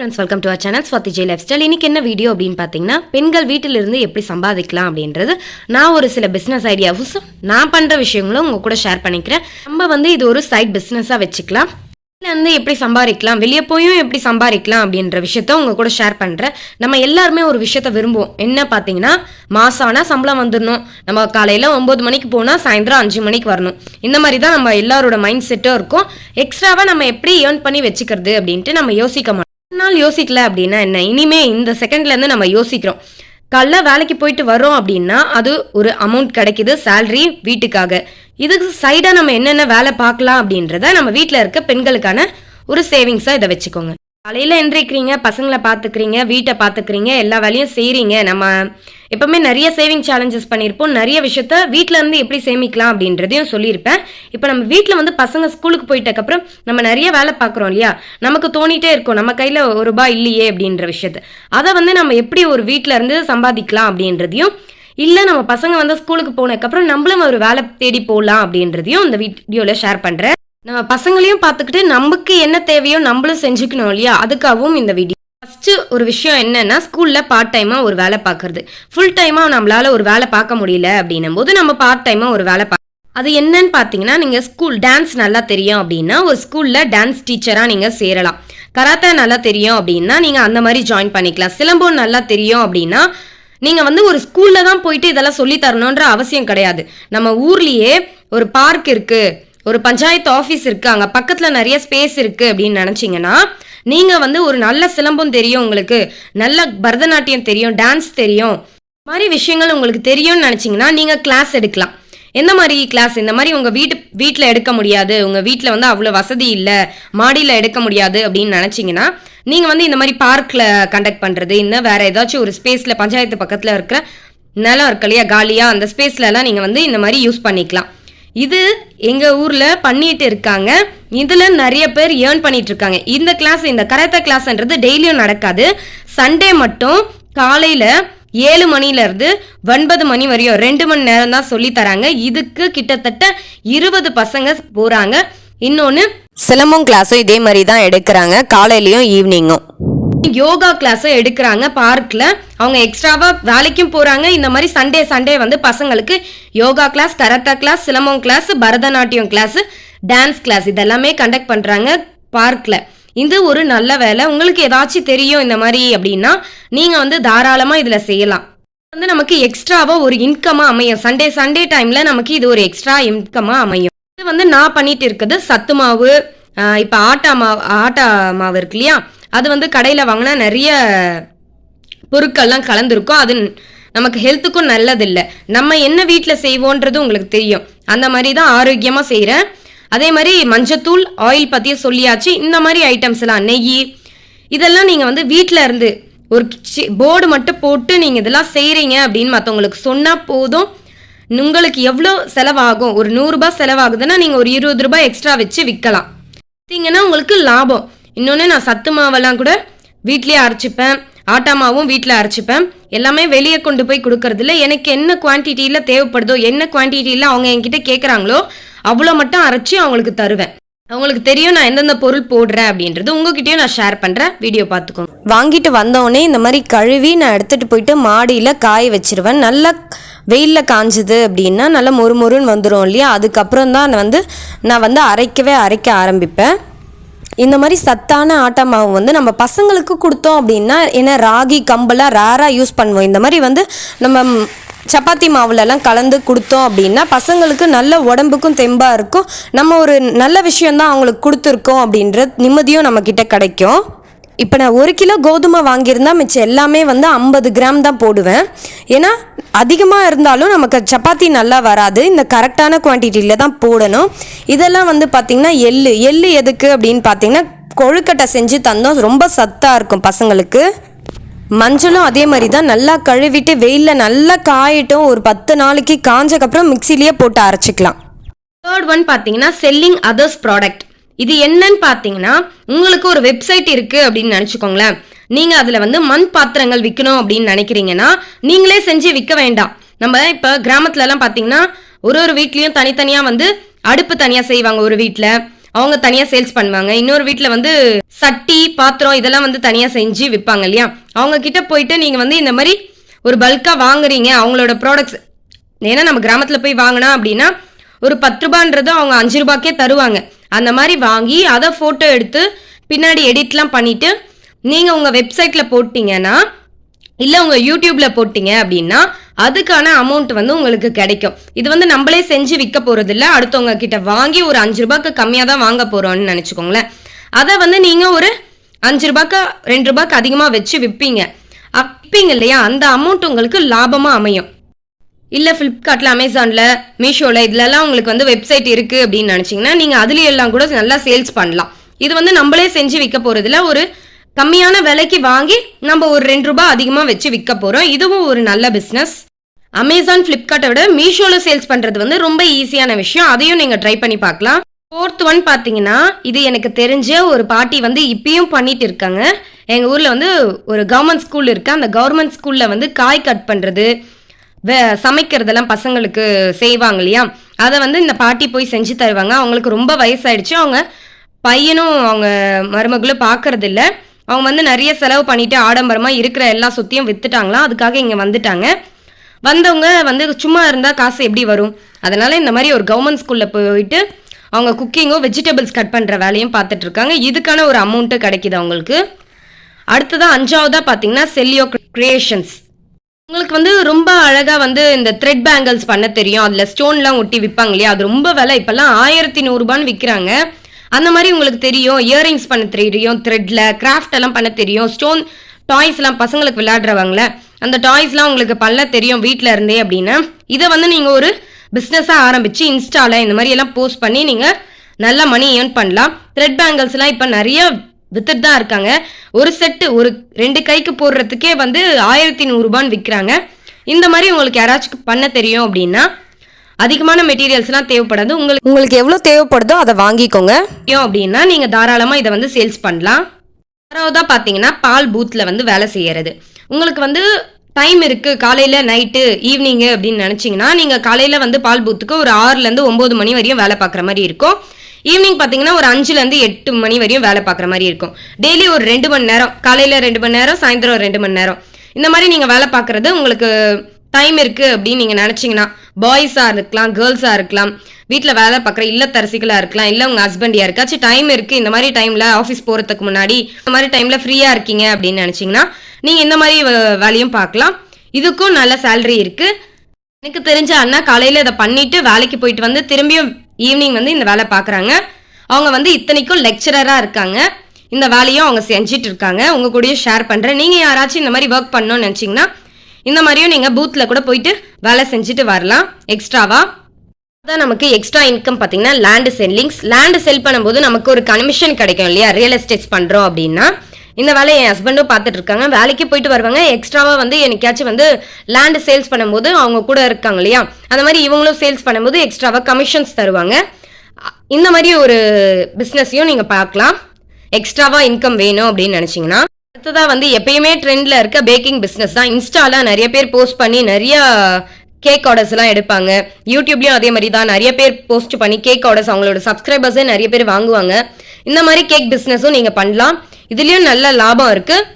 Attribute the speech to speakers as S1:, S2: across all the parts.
S1: Friends welcome to our channel Swathi Jai lifestyle இன்னைக்கு என்ன video அப்படின்னு பார்த்தீங்கன்னா பெண்கள் வீட்டிலிருந்து எப்படி சம்பாதிக்கலாம் அப்படின்றது. நான் ஒரு சில பிஸ்னஸ் ஐடியாவும் நான் பண்ணுற விஷயங்களும் உங்க கூட ஷேர் பண்ணிக்கிறேன். நம்ம வந்து இது ஒரு சைட் பிஸ்னஸாக வச்சுக்கலாம். வந்து இருந்து எப்படி சம்பாதிக்கலாம் வெளியே போயும் எப்படி சம்பாதிக்கலாம் அப்படின்ற விஷயத்த உங்க கூட ஷேர் பண்றேன். நம்ம எல்லாருமே ஒரு விஷயத்த விரும்புவோம். என்ன பார்த்தீங்கன்னா மாசம் ஆனா சம்பளம் வந்துடணும் நம்ம காலையில ஒன்பது மணிக்கு போனா சாயந்தரம் அஞ்சு மணிக்கு வரணும். இந்த மாதிரி தான் நம்ம எல்லாரோட மைண்ட் செட்டும் இருக்கும் எக்ஸ்ட்ராவா நம்ம எப்படி ஏர்ன் பண்ணி வச்சுக்கிறது அப்படின்ட்டு நம்ம யோசிக்க மாட்டோம். நாள் யோசிக்கல அப்படின்னா என்ன? இனிமே இந்த செகண்ட்லேருந்து நம்ம யோசிக்கிறோம். காலைல வேலைக்கு போயிட்டு வரோம் அப்படின்னா அது ஒரு அமௌண்ட் கிடைக்குது சேல்ரி வீட்டுக்காக. இதுக்கு சைடாக நம்ம என்னென்ன வேலை பார்க்கலாம் அப்படின்றத நம்ம வீட்டில் இருக்க பெண்களுக்கான ஒரு சேவிங்ஸாக இதை வச்சுக்கோங்க. காலையில் எந்திரிக்கிறீங்க பசங்களை பார்த்துக்கிறீங்க வீட்டை பார்த்துக்கிறீங்க எல்லா வேலையும் செய்கிறீங்க நம்ம எப்பவுமே நிறைய சேவிங் சேலஞ்சஸ் பண்ணியிருப்போம் நிறைய விஷயத்த வீட்டிலேருந்து இருந்து எப்படி சேமிக்கலாம் அப்படின்றதையும் சொல்லியிருப்பேன். இப்போ நம்ம வீட்டில் வந்து பசங்க ஸ்கூலுக்கு போயிட்டக்கப்புறம் நம்ம நிறைய வேலை பார்க்குறோம் இல்லையா? நமக்கு தோணிட்டே இருக்கும். நம்ம கையில் ஒரு ரூபாய் இல்லையே அப்படின்ற விஷயத்த. அதை வந்து நம்ம எப்படி ஒரு வீட்டில் இருந்து சம்பாதிக்கலாம் அப்படின்றதையும் இல்லை நம்ம பசங்க வந்து ஸ்கூலுக்கு போனதுக்கப்புறம் நம்மளும் ஒரு வேலை தேடி போகலாம் அப்படின்றதையும் இந்த வீடியோவில் ஷேர் பண்ணுறேன் நம்ம பசங்களையும் பார்த்துக்கிட்டு நமக்கு என்ன தேவையோ நம்மளும் செஞ்சுக்கணும் இல்லையா? அதுக்காகவும் இந்த வீடியோ ஃபர்ஸ்ட் ஒரு விஷயம் என்னன்னா ஸ்கூல்ல பார்ட் டைமா ஒரு வேலை பார்க்கறது. ஃபுல் டைமா நம்மளால ஒரு வேலை பார்க்க முடியல அப்படின்னும் போது நம்ம பார்ட் டைமா ஒரு வேலை பார்க்க அது என்னன்னு பார்த்தீங்கன்னா நீங்கள் ஸ்கூல் டான்ஸ் நல்லா தெரியும் அப்படின்னா ஒரு ஸ்கூலில் டான்ஸ் டீச்சராக நீங்கள் சேரலாம். கராத்தா நல்லா தெரியும் அப்படின்னா நீங்கள் அந்த மாதிரி ஜாயின் பண்ணிக்கலாம். சிலம்பம் நல்லா தெரியும் அப்படின்னா நீங்கள் வந்து ஒரு ஸ்கூலில் தான் போயிட்டு இதெல்லாம் சொல்லி தரணுன்ற அவசியம் கிடையாது. நம்ம ஊர்லேயே ஒரு பார்க் இருக்குது ஒரு பஞ்சாயத்து ஆஃபீஸ் இருக்குது அங்கே பக்கத்தில் நிறைய ஸ்பேஸ் இருக்குது அப்படின்னு நினச்சிங்கன்னா நீங்கள் வந்து ஒரு நல்ல சிலம்பம் தெரியும் உங்களுக்கு நல்ல பரதநாட்டியம் தெரியும் டான்ஸ் தெரியும். இந்த மாதிரி விஷயங்கள் உங்களுக்கு தெரியும்னு நினச்சிங்கன்னா நீங்கள் கிளாஸ் எடுக்கலாம். எந்த மாதிரி கிளாஸ் இந்த மாதிரி உங்கள் வீட்டு வீட்டில் எடுக்க முடியாது உங்கள் வீட்டில் வந்து அவ்வளோ வசதி இல்லை மாடியில் எடுக்க முடியாது அப்படின்னு நினச்சிங்கன்னா நீங்கள் வந்து இந்த மாதிரி பார்க்கில் கண்டக்ட் பண்ணுறது இன்னும் வேறு ஏதாச்சும் ஒரு ஸ்பேஸில் பஞ்சாயத்து பக்கத்தில் இருக்கிற நிலம் இருக்கு இல்லையா காலியாக அந்த ஸ்பேஸ்லலாம் நீங்கள் வந்து இந்த மாதிரி யூஸ் பண்ணிக்கலாம். இது எங்கள் ஊரில் பண்ணிட்டு இருக்காங்க. இதில் நிறைய பேர் ஏர்ன் பண்ணிட்டு இருக்காங்க. இந்த கிளாஸ் இந்த கராத்தே கிளாஸ்ன்றது டெய்லியும் நடக்காது. சண்டே மட்டும் காலையில் ஏழு மணிலேருந்து ஒன்பது மணி வரையும் ரெண்டு மணி நேரம் தான் சொல்லி தராங்க. இதுக்கு கிட்டத்தட்ட இருபது பசங்க போறாங்க. இன்னொன்று சிலம்பம் கிளாஸும் இதே மாதிரி தான் எடுக்கிறாங்க. காலையிலையும் ஈவினிங்கும் யோகா கிளாஸும் எடுக்கிறாங்க பார்க்கில் அவங்க எக்ஸ்ட்ராவாக வேலைக்கும் போகிறாங்க இந்த மாதிரி சண்டே சண்டே வந்து பசங்களுக்கு yoga class karate class silambam class Bharatanatyam class dance class இதெல்லாமே கண்டக்ட் பண்ணுறாங்க பார்க்கில் இது ஒரு நல்ல வேலை. உங்களுக்கு ஏதாச்சும் தெரியும் இந்த மாதிரி அப்படின்னா நீங்கள் வந்து தாராளமாக இதில் செய்யலாம். வந்து நமக்கு எக்ஸ்ட்ராவாக ஒரு இன்கமாக அமையும். சண்டே சண்டே டைமில் நமக்கு இது ஒரு எக்ஸ்ட்ரா இன்கமாக அமையும். இது வந்து நான் பண்ணிட்டு இருக்குது சத்து மாவு இப்போ ஆட்டா மாவு ஆட்டா மாவு இருக்கு இல்லையா? அது வந்து கடையில் வாங்கினா நிறைய பொருட்கள்லாம் கலந்துருக்கும். அது நமக்கு ஹெல்த்துக்கும் நல்லதில்லை. நம்ம என்ன வீட்டில் செய்வோன்றது உங்களுக்கு தெரியும். அந்த மாதிரி தான் ஆரோக்கியமாக செய்கிறேன் அதே மாதிரி மஞ்சத்தூள் ஆயில் பற்றியும் சொல்லியாச்சு. இந்த மாதிரி ஐட்டம்ஸ் எல்லாம் நெய் இதெல்லாம் நீங்கள் வந்து வீட்டில் இருந்து ஒரு போர்டு மட்டும் போட்டு நீங்கள் இதெல்லாம் செய்கிறீங்க அப்படின்னு மற்றவங்களுக்கு சொன்னால் போதும். உங்களுக்கு எவ்வளோ செலவாகும்? ஒரு நூறுரூபா செலவாகுதுன்னா நீங்கள் ஒரு இருபது ரூபாய் எக்ஸ்ட்ரா வச்சு விற்கலாம் பார்த்தீங்கன்னா உங்களுக்கு லாபம். இன்னொன்று நான் சத்து மாவெல்லாம் கூட வீட்லேயே அரைச்சிப்பேன். ஆட்டா மாவும் வீட்டில் அரைச்சிப்பேன். எல்லாமே வெளியே கொண்டு போய் கொடுக்கறதில்ல. எனக்கு என்ன குவான்டிட்டியில் தேவைப்படுதோ என்ன குவான்டிட்டியில் அவங்க என்கிட்ட கேட்குறாங்களோ அவ்வளோ மட்டும் அரைச்சி அவங்களுக்கு தருவேன். அவங்களுக்கு தெரியும் நான் எந்தெந்த பொருள் போடுறேன் அப்படின்றது. உங்ககிட்டயும் நான் ஷேர் பண்ணுறேன் வீடியோ பார்த்துக்கோங்க.
S2: வாங்கிட்டு வந்தோடனே இந்த மாதிரி கழுவி நான் எடுத்துகிட்டு போயிட்டு மாடியில் காய வச்சிருவேன். நல்லா வெயிலில் காஞ்சது அப்படின்னா நல்லா மொறு மொறுன்னு வந்துடும் இல்லையா? அதுக்கப்புறம் தான் வந்து நான் வந்து அரைக்கவே அரைக்க ஆரம்பிப்பேன். இந்த மாதிரி சத்தான ஆட்டா மாவு வந்து நம்ம பசங்களுக்கு கொடுத்தோம் அப்படின்னா ஏன்னா ராகி கம்பெல்லாம் ரேராக யூஸ் பண்ணுவோம். இந்த மாதிரி வந்து நம்ம சப்பாத்தி மாவுலலாம் கலந்து கொடுத்தோம் அப்படின்னா பசங்களுக்கு நல்ல உடம்புக்கும் தெம்பாக இருக்கும். நம்ம ஒரு நல்ல விஷயந்தான் அவங்களுக்கு கொடுத்துருக்கோம் அப்படின்ற நிம்மதியும் நம்மக்கிட்ட கிடைக்கும். இப்போ நான் ஒரு கிலோ கோதுமை வாங்கியிருந்தால் மிச்சம் எல்லாமே வந்து ஐம்பது கிராம் தான் போடுவேன். ஏன்னா அதிகமாக இருந்தாலும் நமக்கு சப்பாத்தி நல்லா வராது. இந்த கரெக்டான குவான்டிட்டியில் தான் போடணும். இதெல்லாம் வந்து பார்த்திங்கன்னா எள்ளு. எள்ளு எதுக்கு அப்படின்னு பார்த்தீங்கன்னா கொழுக்கட்டை செஞ்சு தந்தோம். ரொம்ப சத்தாக இருக்கும் பசங்களுக்கு. மஞ்சளும் அதே மாதிரி தான். நல்லா கழுவிட்டு வெயிலில் நல்லா காயட்டும். ஒரு பத்து நாளைக்கு காஞ்சக்கப்புறம் மிக்சிலேயே போட்டு அரைச்சிக்கலாம்.
S1: தேர்ட் ஒன் பார்த்தீங்கன்னா செல்லிங் அதர்ஸ் ப்ராடக்ட் இது என்னன்னு பார்த்தீங்கன்னா உங்களுக்கு ஒரு வெப்சைட் இருக்கு அப்படின்னு நினச்சிக்கோங்களேன். நீங்க அதுல வந்து மண் பாத்திரங்கள் விற்கணும் அப்படின்னு நினைக்கிறீங்கன்னா நீங்களே செஞ்சு விற்க வேண்டாம். நம்ம இப்போ கிராமத்துல எல்லாம் பார்த்தீங்கன்னா ஒரு ஒரு வீட்லயும் தனித்தனியா வந்து அடுப்பு தனியா செய்வாங்க ஒரு வீட்டில் அவங்க தனியா சேல்ஸ் பண்ணுவாங்க. இன்னொரு வீட்டில் வந்து சட்டி பாத்திரம் இதெல்லாம் வந்து தனியா செஞ்சு விற்பாங்க இல்லையா? அவங்க கிட்ட போயிட்டு நீங்க வந்து இந்த மாதிரி ஒரு பல்கா வாங்குறீங்க அவங்களோட ப்ராடக்ட்ஸ் ஏன்னா நம்ம கிராமத்துல போய் வாங்கினா அப்படின்னா ஒரு பத்து ரூபான்றது அவங்க அஞ்சு ரூபாய்க்கே தருவாங்க. அந்த மாதிரி வாங்கி அதை ஃபோட்டோ எடுத்து பின்னாடி எடிட்லாம் பண்ணிட்டு நீங்கள் உங்கள் வெப்சைட்டில் போட்டிங்கன்னா இல்லை உங்கள் யூடியூப்பில் போட்டிங்க அப்படின்னா அதுக்கான அமௌண்ட் வந்து உங்களுக்கு கிடைக்கும். இது வந்து நம்மளே செஞ்சு விற்க போகிறது இல்லை அடுத்தவங்க கிட்ட வாங்கி ஒரு அஞ்சு ரூபாய்க்கு கம்மியாக தான் வாங்க போகிறோம்னு நினச்சிக்கோங்களேன். அதை வந்து நீங்கள் ஒரு அஞ்சு ரூபாய்க்கு ரெண்டு ரூபாய்க்கு அதிகமாக வச்சு விற்பீங்க விற்பீங்க இல்லையா? அந்த அமௌண்ட் உங்களுக்கு லாபமாக அமையும். இல்லை ஃப்ளிப்கார்ட்டில் அமேசானில் மீஷோவில் இதுலலாம் உங்களுக்கு வந்து வெப்சைட் இருக்குது அப்படின்னு நினச்சிங்கன்னா நீங்கள் அதுலேயும் எல்லாம் கூட நல்லா சேல்ஸ் பண்ணலாம். இது வந்து நம்மளே செஞ்சு விற்க போகிறதுல ஒரு கம்மியான விலைக்கு வாங்கி நம்ம ஒரு ரெண்டு ரூபாய் அதிகமாக வச்சு விற்க போகிறோம் இதுவும் ஒரு நல்ல பிஸ்னஸ் அமேசான் ஃப்ளிப்கார்ட்டை விட மீஷோவில் சேல்ஸ் பண்ணுறது வந்து ரொம்ப ஈஸியான விஷயம். அதையும் நீங்கள் ட்ரை பண்ணி பார்க்கலாம். ஃபோர்த் ஒன் பார்த்தீங்கன்னா இது எனக்கு தெரிஞ்ச ஒரு பாட்டி வந்து இப்பயும் பண்ணிட்டு இருக்காங்க. எங்கள் ஊரில் வந்து ஒரு கவர்மெண்ட் ஸ்கூல் இருக்குது அந்த கவர்மெண்ட் ஸ்கூலில் வந்து காய் கட் பண்ணுறது சமைக்கிறதெல்லாம் பசங்களுக்கு செய்வாங்க இல்லையா? அதை வந்து இந்த பாட்டி போய் செஞ்சு தருவாங்க. அவங்களுக்கு ரொம்ப வயசாயிடுச்சு. அவங்க பையனும் அவங்க மருமகளும் பார்க்கறதில்ல அவங்க வந்து நிறைய செலவு பண்ணிட்டு ஆடம்பரமாக இருக்கிற எல்லா சொத்தையும் வித்துட்டாங்களாம். அதுக்காக இங்கே வந்துட்டாங்க. வந்தவங்க வந்து சும்மா இருந்தால் காசு எப்படி வரும்? அதனால இந்த மாதிரி ஒரு கவர்மெண்ட் ஸ்கூலில் போயிட்டு அவங்க குக்கிங்கோ வெஜிடபிள்ஸ் கட் பண்ணுற வேலையும் பார்த்துட்டு இருக்காங்க. இதுக்கான ஒரு அமௌண்ட்டு கிடைக்கிது அவங்களுக்கு. அடுத்ததாக அஞ்சாவதாக பார்த்தீங்கன்னா செல்லியோ கிரியேஷன்ஸ் உங்களுக்கு வந்து ரொம்ப அழகாக வந்து இந்த த்ரெட் பேங்கிள்ஸ் பண்ண தெரியும். அதில் ஸ்டோன்லாம் ஒட்டி விற்பாங்க இல்லையா? அது ரொம்ப விலை. இப்போல்லாம் ஆயிரத்தி நூறுரூபான்னு விற்கிறாங்க அந்த மாதிரி உங்களுக்கு தெரியும். இயரிங்ஸ் பண்ண தெரியும் த்ரெட்டில் கிராஃப்ட் எல்லாம் பண்ண தெரியும். ஸ்டோன் டாய்ஸ்லாம் பசங்களுக்கு விளையாடுறவங்கள. அந்த டாய்ஸ்லாம் உங்களுக்கு பண்ண தெரியும் வீட்டில் இருந்தே அப்படின்னா. இதை வந்து நீங்கள் ஒரு பிஸ்னஸாக ஆரம்பித்து இன்ஸ்டால இந்த மாதிரி எல்லாம் போஸ்ட் பண்ணி நீங்கள் நல்ல மணி ஏர்ன் பண்ணலாம். த்ரெட் பேங்கிள்ஸ்லாம் இப்போ நிறைய வித்துட்டு தான் இருக்காங்க. ஒரு செட்டு ஒரு ரெண்டு கைக்கு போடுறதுக்கே வந்து ஆயிரத்தி நூறுரூபான்னு விற்கிறாங்க இந்த மாதிரி உங்களுக்கு யாராச்சும் பண்ண தெரியும் அப்படின்னா அதிகமான மெட்டீரியல்ஸ்லாம் தேவைப்படாது. உங்களுக்கு
S2: உங்களுக்கு எவ்வளோ தேவைப்படுதோ அதை வாங்கிக்கோங்க.
S1: அப்படின்னா நீங்கள் தாராளமாக இதை வந்து சேல்ஸ் பண்ணலாம். ஆறாவதாக பார்த்தீங்கன்னா பால் பூத்தில் வந்து வேலை செய்யறது. உங்களுக்கு வந்து டைம் இருக்கு. காலையில நைட்டு ஈவினிங்கு அப்படின்னு நினைச்சீங்கன்னா நீங்க காலையில வந்து பால் பூத்துக்கு ஒரு ஆறுல இருந்து ஒன்பது மணி வரையும் வேலை பார்க்குற மாதிரி இருக்கும். ஈவினிங் பார்த்தீங்கன்னா ஒரு அஞ்சுலேருந்து எட்டு மணி வரையும் வேலை பார்க்குற மாதிரி இருக்கும். டெய்லி ஒரு ரெண்டு மணி நேரம் காலையில் ரெண்டு மணி நேரம் சாயந்தரம் ரெண்டு மணி நேரம். இந்த மாதிரி நீங்கள் வேலை பார்க்குறது உங்களுக்கு டைம் இருக்கு அப்படின்னு நீங்கள் நினச்சிங்கன்னா பாய்ஸாக இருக்கலாம் கேர்ள்ஸாக இருக்கலாம் வீட்டில் வேலை பார்க்குற இல்லத்தரசிகளாக இருக்கலாம் இல்லை உங்கள் ஹஸ்பண்ட் யாருக்காச்சும் டைம் இருக்குது இந்த மாதிரி டைமில் ஆஃபீஸ் போகிறதுக்கு முன்னாடி இந்த மாதிரி டைமில் ஃப்ரீயாக இருக்கீங்க அப்படின்னு நினச்சிங்கன்னா நீங்கள் இந்த மாதிரி வே- வேலையும் பார்க்கலாம். இதுக்கும் நல்ல சேலரி இருக்குது எனக்கு தெரிஞ்ச அண்ணா காலையில் இதை பண்ணிட்டு வேலைக்கு போயிட்டு வந்து திரும்பியும் ஈவினிங் வந்து இந்த வேலை பார்க்குறாங்க. அவங்க வந்து இத்தனைக்கும் லெக்சரராக இருக்காங்க. இந்த வேலையும் அவங்க செஞ்சிட்டு இருக்காங்க. உங்க கூடயும் ஷேர் பண்ணுறேன் நீங்கள் யாராச்சும் இந்த மாதிரி ஒர்க் பண்ணணும்னு நினச்சிங்கன்னா இந்த மாதிரியும் நீங்கள் பூத்தில் கூட போயிட்டு வேலை செஞ்சுட்டு வரலாம். எக்ஸ்ட்ராவா அதான் நமக்கு எக்ஸ்ட்ரா இன்கம் பார்த்தீங்கன்னா லேண்டு செல்லிங்ஸ் லேண்டு செல் பண்ணும்போது நமக்கு ஒரு கமிஷன் கிடைக்கும் இல்லையா? ரியல் எஸ்டேட்ஸ் பண்ணுறோம் அப்படின்னா. இந்த வேலையை என் ஹஸ்பண்டும் பார்த்துட்டு இருக்காங்க வேலைக்கு போயிட்டு வருவாங்க. எக்ஸ்ட்ராவாக வந்து என்னைக்காச்சும் வந்து லேண்டு சேல்ஸ் பண்ணும்போது அவங்க கூட இருக்காங்க இல்லையா? அந்த மாதிரி இவங்களும் சேல்ஸ் பண்ணும்போது எக்ஸ்ட்ராவாக கமிஷன்ஸ் தருவாங்க. இந்த மாதிரி ஒரு பிஸ்னஸையும் நீங்கள் பார்க்கலாம். எக்ஸ்ட்ராவாக இன்கம் வேணும் அப்படின்னு நினச்சிங்கன்னா. அடுத்ததாக வந்து எப்பயுமே ட்ரெண்டில் இருக்க பேக்கிங் பிஸ்னஸ் தான். இன்ஸ்டாலாம் நிறைய பேர் போஸ்ட் பண்ணி நிறைய கேக் ஆர்டர்ஸ் எல்லாம் எடுப்பாங்க. யூடியூப்லயும் அதே மாதிரி தான். நிறைய பேர் போஸ்ட் பண்ணி கேக் ஆர்டர்ஸ் அவங்களோட சப்ஸ்கிரைபர்ஸே நிறைய பேர் வாங்குவாங்க. இந்த மாதிரி கேக் பிஸ்னஸும் நீங்க பண்ணலாம். இதுலேயும் நல்ல லாபம் இருக்குது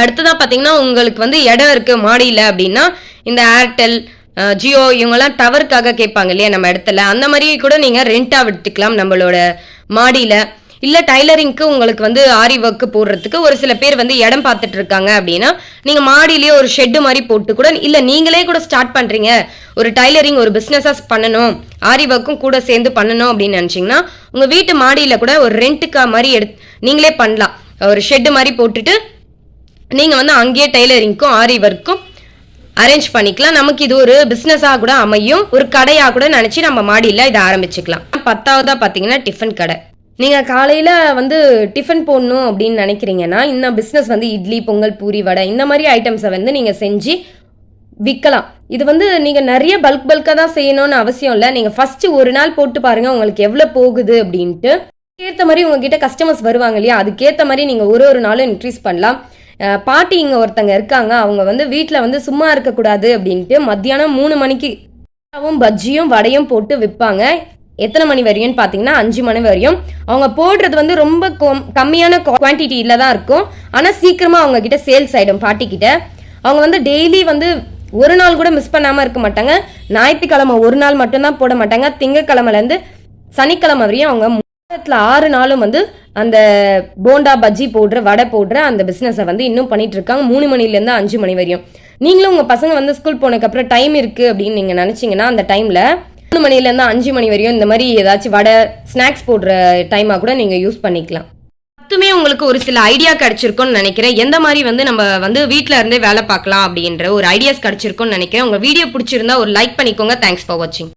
S1: அடுத்ததாக பார்த்தீங்கன்னா உங்களுக்கு வந்து இடம் இருக்குது மாடியில் அப்படின்னா இந்த ஏர்டெல் ஜியோ இவங்கெல்லாம் டவருக்காக கேட்பாங்க இல்லையா நம்ம இடத்துல. அந்த மாதிரி கூட நீங்கள் ரெண்ட்டாக விட்டுக்கலாம் நம்மளோட மாடியில். இல்லை டைலரிங்க்கு உங்களுக்கு வந்து ஆரி ஒர்க்கு போடுறதுக்கு ஒரு சில பேர் வந்து இடம் பார்த்துட்டு இருக்காங்க அப்படின்னா நீங்கள் மாடியிலேயே ஒரு ஷெட்டு மாதிரி போட்டு கூட இல்லை நீங்களே கூட ஸ்டார்ட் பண்ணுறீங்க ஒரு டைலரிங் ஒரு பிஸ்னஸாக பண்ணணும். ஆரி ஒர்க்கும் கூட சேர்ந்து பண்ணணும் அப்படின்னு நினச்சிங்கன்னா உங்கள் வீட்டு மாடியில் கூட ஒரு ரெண்ட்டுக்கா மாதிரி எடுத்து நீங்களே பண்ணலாம். ஒரு ஷெட்டு மாதிரி போட்டுட்டு நீங்கள் வந்து அங்கேயே டைலரிங்க்கும் ஆரி ஒர்க்கும் அரேஞ்ச் பண்ணிக்கலாம். நமக்கு இது ஒரு பிஸ்னஸாக கூட அமையும். ஒரு கடையாக கூட நினச்சி நம்ம மாடியில் இதை ஆரம்பிச்சுக்கலாம். பத்தாவதாக பார்த்தீங்கன்னா டிஃபன் கடை. நீங்கள் காலையில் வந்து டிஃபன் போடணும் அப்படின்னு நினைக்கிறீங்கன்னா இந்த பிஸ்னஸ் வந்து இட்லி பொங்கல் பூரி வடை இந்த மாதிரி ஐட்டம்ஸை வந்து நீங்கள் செஞ்சு விற்கலாம் இது வந்து நீங்கள் நிறைய பல்க் பல்காக தான் செய்யணும்னு அவசியம் இல்லை. நீங்கள் ஃபஸ்ட்டு ஒரு நாள் போட்டு பாருங்கள் உங்களுக்கு எவ்வளோ போகுது அப்படின்ட்டு. அதுக்கேற்ற மாதிரி உங்ககிட்ட கஸ்டமர்ஸ் வருவாங்க இல்லையா? அதுக்கேற்ற மாதிரி நீங்கள் ஒரு ஒரு நாளும் இன்க்ரீஸ் பண்ணலாம். பாட்டி இங்கே ஒருத்தங்க இருக்காங்க. அவங்க வந்து வீட்டில் வந்து சும்மா இருக்கக்கூடாது அப்படின்ட்டு மத்தியானம் மூணு மணிக்கு பஜ்ஜியும் வடையும் போட்டு விற்பாங்க எத்தனை மணி வரையும் பார்த்தீங்கன்னா அஞ்சு மணி வரையும். அவங்க போடுறது வந்து ரொம்ப கொம்- கம்மியான குவான்டிட்டியில தான் இருக்கும். ஆனால் சீக்கிரமாக அவங்க கிட்ட சேல்ஸ் ஆகிடும் பாட்டி கிட்ட. அவங்க வந்து டெய்லி வந்து ஒரு நாள் கூட மிஸ் பண்ணாமல் இருக்க மாட்டாங்க. ஞாயிற்றுக்கிழமை ஒரு நாள் மட்டும்தான் போட மாட்டாங்க. திங்கக்கிழமைலேருந்து சனிக்கிழமை வரையும் அவங்க வாரத்தில் ஆறு நாளும் வந்து அந்த போண்டா பஜ்ஜி போடுற வடை போடுற அந்த பிஸ்னஸை வந்து இன்னும் பண்ணிட்டு இருக்காங்க. மூணு மணிலேருந்து அஞ்சு மணி வரையும். நீங்களும் உங்கள் பசங்க வந்து ஸ்கூல் போனதுக்கப்புறம் டைம் இருக்குது அப்படின்னு நீங்கள் நினச்சிங்கன்னா அந்த டைமில் மூணு மணிலேருந்து அஞ்சு மணி வரையும் இந்த மாதிரி ஏதாச்சும் வடை ஸ்நாக்ஸ் போடுற டைமாக கூட நீங்கள் யூஸ் பண்ணிக்கலாம். மொத்தமே உங்களுக்கு ஒரு சில ஐடியா கிடைச்சிருக்கும்னு நினைக்கிறேன். எந்த மாதிரி வந்து நம்ம வந்து வீட்டில் இருந்தே வேலை பார்க்கலாம் அப்படின்ற ஒரு ஐடியாஸ் கிடைச்சிருக்கும்னு நினைக்கிறேன். உங்க வீடியோ பிடிச்சிருந்தா ஒரு லைக் பண்ணிக்கோங்க. தேங்க்ஸ் ஃபார் வாட்சிங்